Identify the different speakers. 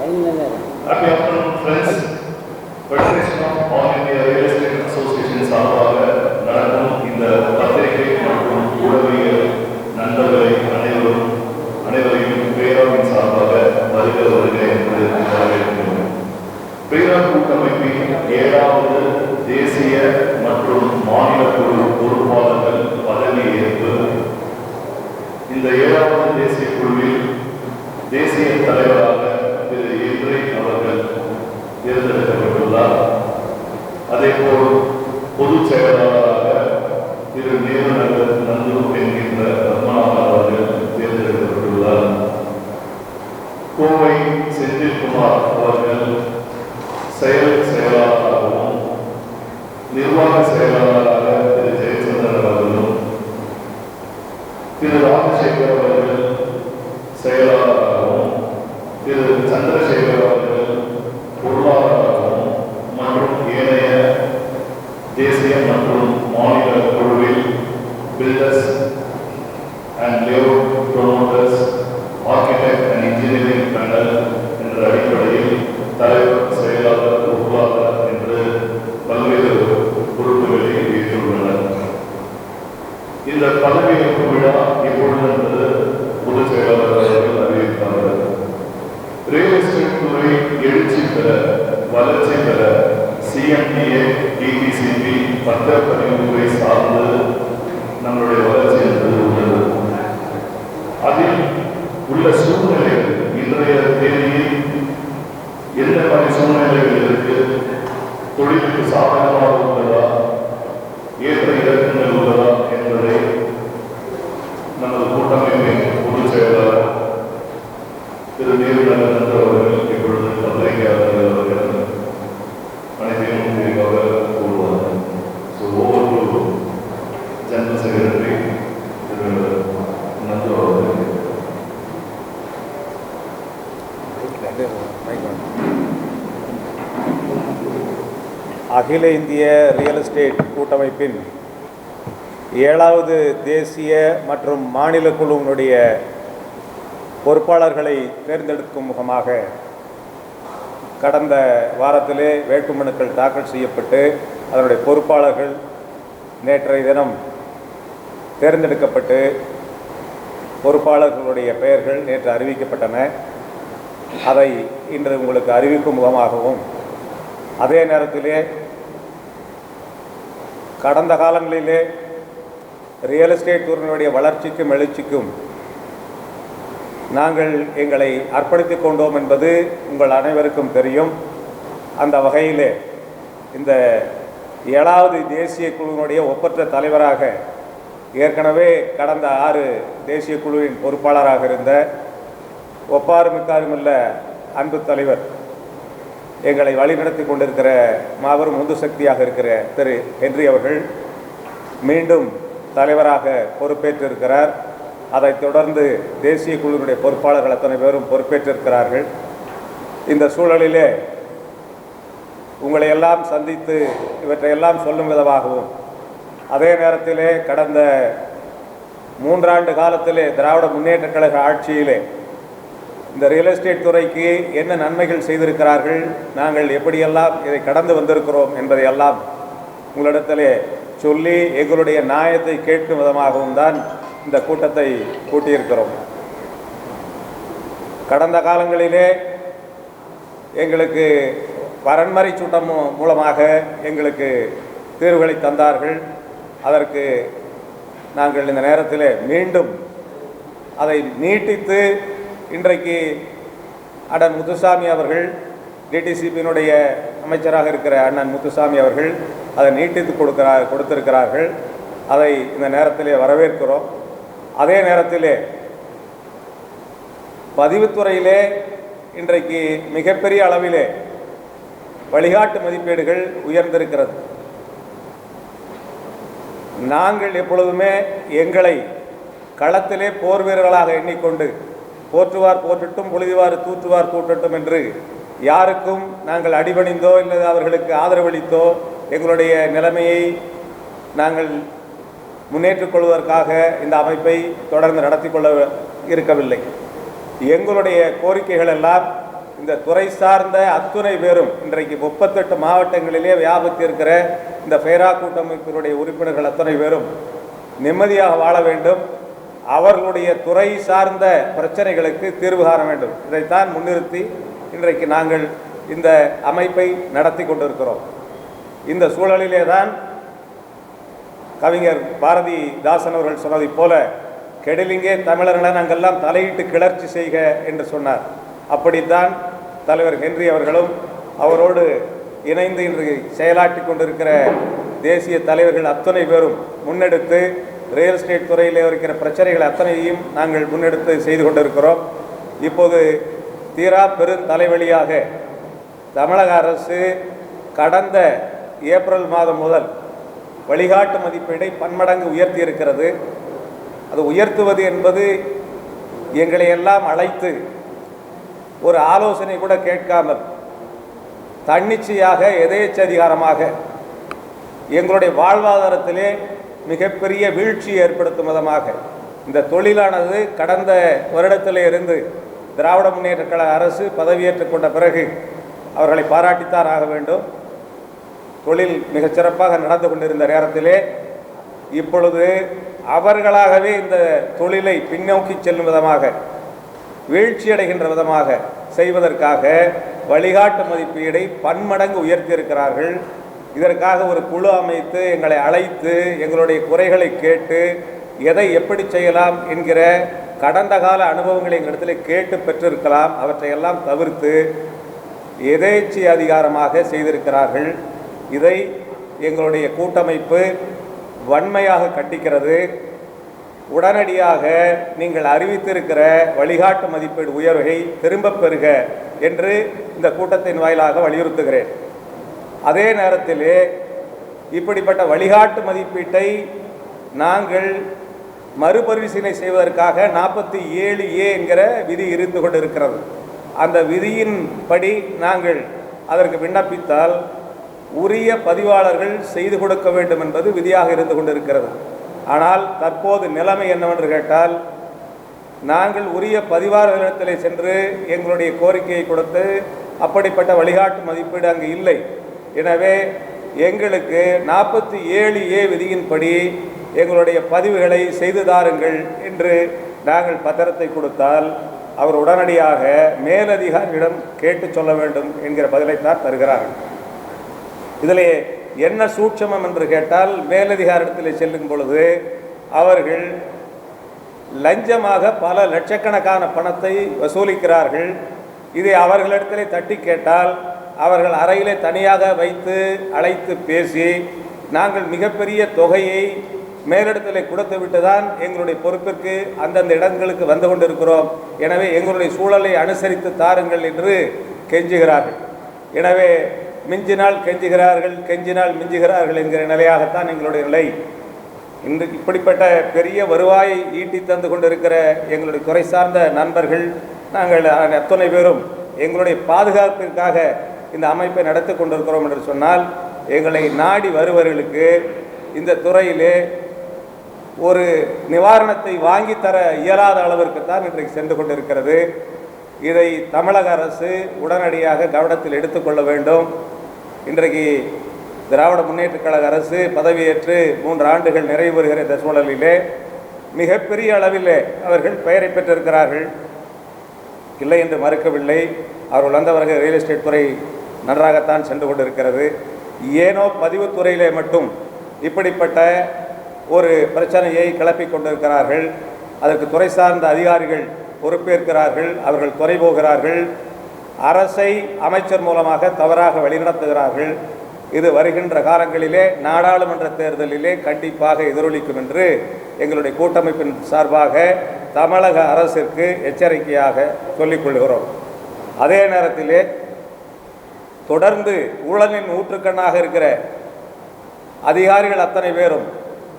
Speaker 1: Happy afternoon, friends. Federation of All India Real Estate Association சார்பாக நடக்கும் இந்த பத்திரிகை மற்றும் உளவியல் நண்பர்களை அனைவரும் அனைவரையும் பேராவின் சார்பாக வருக வருக என்று வரவேற்கிறோம் பேரா கூட்டமைப்பின் ஏழாவது தேசிய மற்றும் மாநில குழு பொறுப்பாளர்கள் பதவியேற்பு இந்த ஏழாவது தேசிய குழுவில் தேசிய தலைவராக தேர்ந்தெடுக்கப்பட்டுள்ளார். அதே போல் பொதுச் செயலாளராக திரு நேரு நகர் நந்து என்கின்ற பத்மநாபன் அவர்கள் தேர்ந்தெடுக்கப்பட்டுள்ளார். கோவை செந்தில்குமார் அவர்கள் செயல் செயலாளராகவும் நிர்வாக செயலாளராக திரு ஜெயச்சந்திரன் அவர்களும் திரு ராஜசேகர் அவர்கள் செயலாளராகவும் திரு சந்திரசேகர் அவர்கள் பொருளாளராகவும் மற்றும் ஏனைய தேசிய மற்றும் மாநில குழுவில் builders and layout promoters architect and engineering panel என்ற அடிப்படையில் தலைவர் செயலாளர் பொருளாளர் என்று பல்வேறு பொறுப்புகளில் ஏற்றுள்ளனர் இந்த பதவியேற்பு விழா எப்பொழுது என்பது பொதுச் செயலாளர் அவர்கள் அறிவித்தார்கள் ரியல் எஸ்டேட் துறை எழுச்சி பெற வளர்ச்சி பெற சிஎம்டிஏ டிடிசிபி பத்திரப்பதிவுத்துறை சார்ந்து நம்மளுடைய வளர்ச்சி என்பது உள்ளது. அதில் உள்ள சூழ்நிலைகள் இன்றைய தேதியில் எந்த மாதிரி சூழ்நிலைகள் இருக்கு? தொழிலுக்கு சாதகமாக உள்ளதா? ஏற்ற இலக்கங்கள் உள்ளதா என்பதை நமது கூட்டமைப்பின் பொதுச் செயலாளர் திரு நேருநகர்
Speaker 2: அகில இந்திய ரியல் எஸ்டேட் கூட்டமைப்பின் ஏழாவது தேசிய மற்றும் மாநில குழுவினுடைய பொறுப்பாளர்களை தேர்ந்தெடுக்கும் முகமாக கடந்த வாரத்திலே வேட்புமனுக்கள் தாக்கல் செய்யப்பட்டு அதனுடைய பொறுப்பாளர்கள் நேற்றைய தினம் தேர்ந்தெடுக்கப்பட்டு பொறுப்பாளர்களுடைய பெயர்கள் நேற்று அறிவிக்கப்பட்டன. அதை இன்று உங்களுக்கு அறிவிக்கும் முகமாகவும் அதே நேரத்திலே கடந்த காலங்களிலே ரியல் எஸ்டேட் துறையினுடைய வளர்ச்சிக்கும் எழுச்சிக்கும் நாங்கள் எங்களை அர்ப்பணித்துக் கொண்டோம் என்பது உங்கள் அனைவருக்கும் தெரியும். அந்த வகையிலே இந்த ஏழாவது தேசிய குழுவினுடைய ஒப்பற்ற தலைவராக ஏற்கனவே கடந்த ஆறு தேசிய குழுவின் பொறுப்பாளராக இருந்த ஒப்பாரும் மிக்காருமில்ல அன்பு தலைவர் எங்களை வழிநடத்தி கொண்டிருக்கிற மாபெரும் உந்து சக்தியாக இருக்கிற திரு ஹென்றி அவர்கள் மீண்டும் தலைவராக பொறுப்பேற்றிருக்கிறார். அதைத் தொடர்ந்து தேசிய குழுவினுடைய பொறுப்பாளர்கள் அத்தனை பேரும் பொறுப்பேற்றிருக்கிறார்கள். இந்த சூழலிலே உங்களை எல்லாம் சந்தித்து இவற்றையெல்லாம் சொல்லும் விதமாகவும் அதே நேரத்திலே கடந்த மூன்றாண்டு காலத்திலே திராவிட முன்னேற்ற கழக ஆட்சியிலே இந்த ரியல் எஸ்டேட் துறைக்கு என்ன நன்மைகள் செய்திருக்கிறார்கள்? நாங்கள் எப்படியெல்லாம் இதை கடந்து வந்திருக்கிறோம் என்பதையெல்லாம் உங்களிடத்திலே சொல்லி எங்களுடைய நியாயத்தை கேட்கும் விதமாகவும் தான் இந்த கூட்டத்தை கூட்டியிருக்கிறோம். கடந்த காலங்களிலே எங்களுக்கு வரன்மறை சூட்டம் மூலமாக எங்களுக்கு தீர்வுகளை தந்தார்கள். அதற்கு நாங்கள் இந்த நேரத்தில் மீண்டும் அதை நீட்டித்து இன்றைக்கு அடன் முத்துசாமி அவர்கள் டிடிசிபியினுடைய அமைச்சராக இருக்கிற அண்ணன் முத்துசாமி அவர்கள் அதை நீட்டித்து கொடுக்கிறார் கொடுத்திருக்கிறார்கள். அதை இந்த நேரத்திலே வரவேற்கிறோம். அதே நேரத்திலே பதிவுத்துறையிலே இன்றைக்கு மிகப்பெரிய அளவிலே வழிகாட்டு மதிப்பீடுகள் உயர்ந்திருக்கிறது. நாங்கள் எப்பொழுதுமே எங்களை களத்திலே போர் வீரர்களாக எண்ணிக்கொண்டு போற்றுவார் போற்றட்டும் பொழுதுவார் தூற்றுவார் தூற்றட்டும் என்று யாருக்கும் நாங்கள் அடிபணிந்தோ இல்லை அவர்களுக்கு ஆதரவளித்தோ எங்களுடைய நிலைமையை நாங்கள் முன்னேற்றிக் கொள்வதற்காக இந்த அமைப்பை தொடர்ந்து நடத்தி கொள்ள இருக்கவில்லை. எங்களுடைய கோரிக்கைகள் எல்லாம் இந்த துறை சார்ந்த அத்துணை பேரும் இன்றைக்கு முப்பத்தெட்டு மாவட்டங்களிலே வியாபித்து இருக்கிற இந்த ஃபெய்ரா கூட்டமைப்பினுடைய உறுப்பினர்கள் அத்தனை பேரும் நிம்மதியாக வாழ வேண்டும். அவர்களுடைய துறை சார்ந்த பிரச்சனைகளுக்கு தீர்வு காண வேண்டும். இதைத்தான் முன்னிறுத்தி இன்றைக்கு நாங்கள் இந்த அமைப்பை நடத்தி கொண்டிருக்கிறோம். இந்த சூழலிலே தான் கவிஞர் பாரதி தாசன் அவர்கள் சொன்னதைப் போல கெடிலிங்கே தமிழர்களை நாங்கள்லாம் தலையிட்டு கிளர்ச்சி செய்க என்று சொன்னார். அப்படித்தான் தலைவர் ஹென்றி அவர்களும் அவரோடு இணைந்து இன்று செயலாற்றி கொண்டிருக்கிற தேசிய தலைவர்கள் அத்தனை பேரும் முன்னெடுத்து ரியல் எஸ்டேட் துறையில் இருக்கிற பிரச்சனைகள் அத்தனையையும் நாங்கள் முன்னெடுத்து செய்து கொண்டிருக்கிறோம். இப்போது தீரா பெருந்தலைவலியாக தமிழக அரசு கடந்த ஏப்ரல் மாதம் முதல் வழிகாட்டு மதிப்பீடை பன்மடங்கு உயர்த்தி இருக்கிறது அது உயர்த்துவது என்பது எங்களை எல்லாம் அழைத்து ஒரு ஆலோசனை கூட கேட்காமல் தன்னிச்சையாக எதேச்சதிகாரமாக எங்களுடைய வாழ்வாதாரத்திலே மிகப்பெரிய வீழ்ச்சி ஏற்படுத்தும் விதமாக. இந்த தொழிலானது கடந்த வருடத்திலே இருந்து திராவிட முன்னேற்ற கழக அரசு பதவியேற்றுக் கொண்ட பிறகு அவர்களை பாராட்டித்தான் ஆக வேண்டும். தொழில் மிகச்சிறப்பாக நடந்து கொண்டிருந்த நேரத்திலே இப்பொழுது அவர்களாகவே இந்த தொழிலை பின்னோக்கி செல்லும் விதமாக வீழ்ச்சியடைகின்ற விதமாக செய்வதற்காக வழிகாட்டு மதிப்பீடை பன்மடங்கு உயர்த்தியிருக்கிறார்கள். இதற்காக ஒரு குழு அமைத்து எங்களை அழைத்து எங்களுடைய குறைகளை கேட்டு எதை எப்படி செய்யலாம் என்கிற கடந்த கால அனுபவங்களை எங்களிடத்தில் கேட்டு பெற்றிருக்கலாம். அவற்றையெல்லாம் தவிர்த்து எதேச்சி அதிகாரமாக செய்திருக்கிறார்கள். இதை எங்களுடைய கூட்டமைப்பு வன்மையாக கண்டிக்கிறது. உடனடியாக நீங்கள் அறிவித்திருக்கிற வழிகாட்டு மதிப்பீடு உயர்வை திரும்பப் பெறுக என்று இந்த கூட்டத்தின் வாயிலாக வலியுறுத்துகிறேன். அதே நேரத்திலே இப்படிப்பட்ட வழிகாட்டு மதிப்பீட்டை நாங்கள் மறுபரிசீலனை செய்வதற்காக நாற்பத்தி ஏழு ஏ என்கிற விதி இருந்து கொண்டிருக்கிறது. அந்த விதியின் படி நாங்கள் அதற்கு விண்ணப்பித்தால் உரிய பதிவாளர்கள் செய்து கொடுக்க வேண்டும் என்பது விதியாக இருந்து கொண்டிருக்கிறது. ஆனால் தற்போது நிலைமை என்னவென்று கேட்டால் நாங்கள் உரிய பதிவாளர்களிடத்திலே சென்று எங்களுடைய கோரிக்கையை கொடுத்து அப்படிப்பட்ட வழிகாட்டு மதிப்பீடு அங்கு இல்லை. எனவே எங்களுக்கு நாற்பத்தி ஏழு ஏ விதியின்படி எங்களுடைய பதிவுகளை செய்து தாருங்கள் என்று நாங்கள் பத்திரத்தை கொடுத்தால் அவர் உடனடியாக மேலதிகாரியிடம் கேட்டு சொல்ல வேண்டும் என்கிற பதிலைத்தான் தருகிறார்கள். இதிலே என்ன சூட்சமம் என்று கேட்டால் மேலதிகாரத்தில் செல்லும் பொழுது அவர்கள் லஞ்சமாக பல லட்சக்கணக்கான பணத்தை வசூலிக்கிறார்கள். இதை அவர்களிடத்திலே தட்டி கேட்டால் அவர்கள் அறையிலே தனியாக வைத்து அழைத்து பேசி நாங்கள் மிகப்பெரிய தொகையை மேலிடத்தில் கொடுத்து விட்டுதான் எங்களுடைய பொறுப்பிற்கு அந்தந்த இடங்களுக்கு வந்து கொண்டிருக்கிறோம். எனவே எங்களுடைய சூழலை அனுசரித்து தாருங்கள் என்று கெஞ்சுகிறார்கள். எனவே மிஞ்சினால் கெஞ்சுகிறார்கள் கெஞ்சினால் மிஞ்சுகிறார்கள் என்கிற நிலையாகத்தான் எங்களுடைய நிலை. இன்று இப்படிப்பட்ட பெரிய வருவாயை ஈட்டி தந்து கொண்டிருக்கிற எங்களுடைய துறை சார்ந்த நண்பர்கள் நாங்கள் அத்தனை பேரும் எங்களுடைய பாதுகாப்பிற்காக இந்த அமைப்பை நடத்தி கொண்டிருக்கிறோம் என்று சொன்னால் எங்களை நாடி வருவர்களுக்கு இந்த துறையிலே ஒரு நிவாரணத்தை வாங்கித்தர தர இயலாத அளவிற்கு தான் இன்றைக்கு சென்று கொண்டிருக்கிறது. இதை தமிழக அரசு உடனடியாக கவனத்தில் எடுத்துக்கொள்ள வேண்டும். இன்றைக்கு திராவிட முன்னேற்றக் கழக அரசு பதவியேற்று மூன்று ஆண்டுகள் நிறைவு பெறுகிற இந்த சூழலிலே மிகப்பெரிய அளவிலே அவர்கள் பெயரை பெற்றிருக்கிறார்கள். இல்லை என்று மறுக்கவில்லை. அவர்கள் வந்தவர்கள் ரியல் எஸ்டேட் துறை நன்றாகத்தான் சென்று கொண்டிருக்கிறது. ஏனோ பதிவுத்துறையிலே மட்டும் இப்படிப்பட்ட ஒரு பிரச்சனையை கிளப்பிக் கொண்டிருக்கிறார்கள். அதற்கு துறை சார்ந்த அதிகாரிகள் பொறுப்பேற்கிறார்கள் அவர்கள் துறை போகிறார்கள். அரசை அமைச்சர் மூலமாக தவறாக வழிநடத்துகிறார்கள். இது வருகின்ற காலங்களிலே நாடாளுமன்ற தேர்தலிலே கண்டிப்பாக எதிரொலிக்கும் என்று எங்களுடைய கூட்டமைப்பின் சார்பாக தமிழக அரசிற்கு எச்சரிக்கையாக சொல்லிக்கொள்கிறோம் அதே நேரத்திலே தொடர்ந்து ஊழலின் ஊற்றுக்கண்ணாக இருக்கிற அதிகாரிகள் அத்தனை பேரும்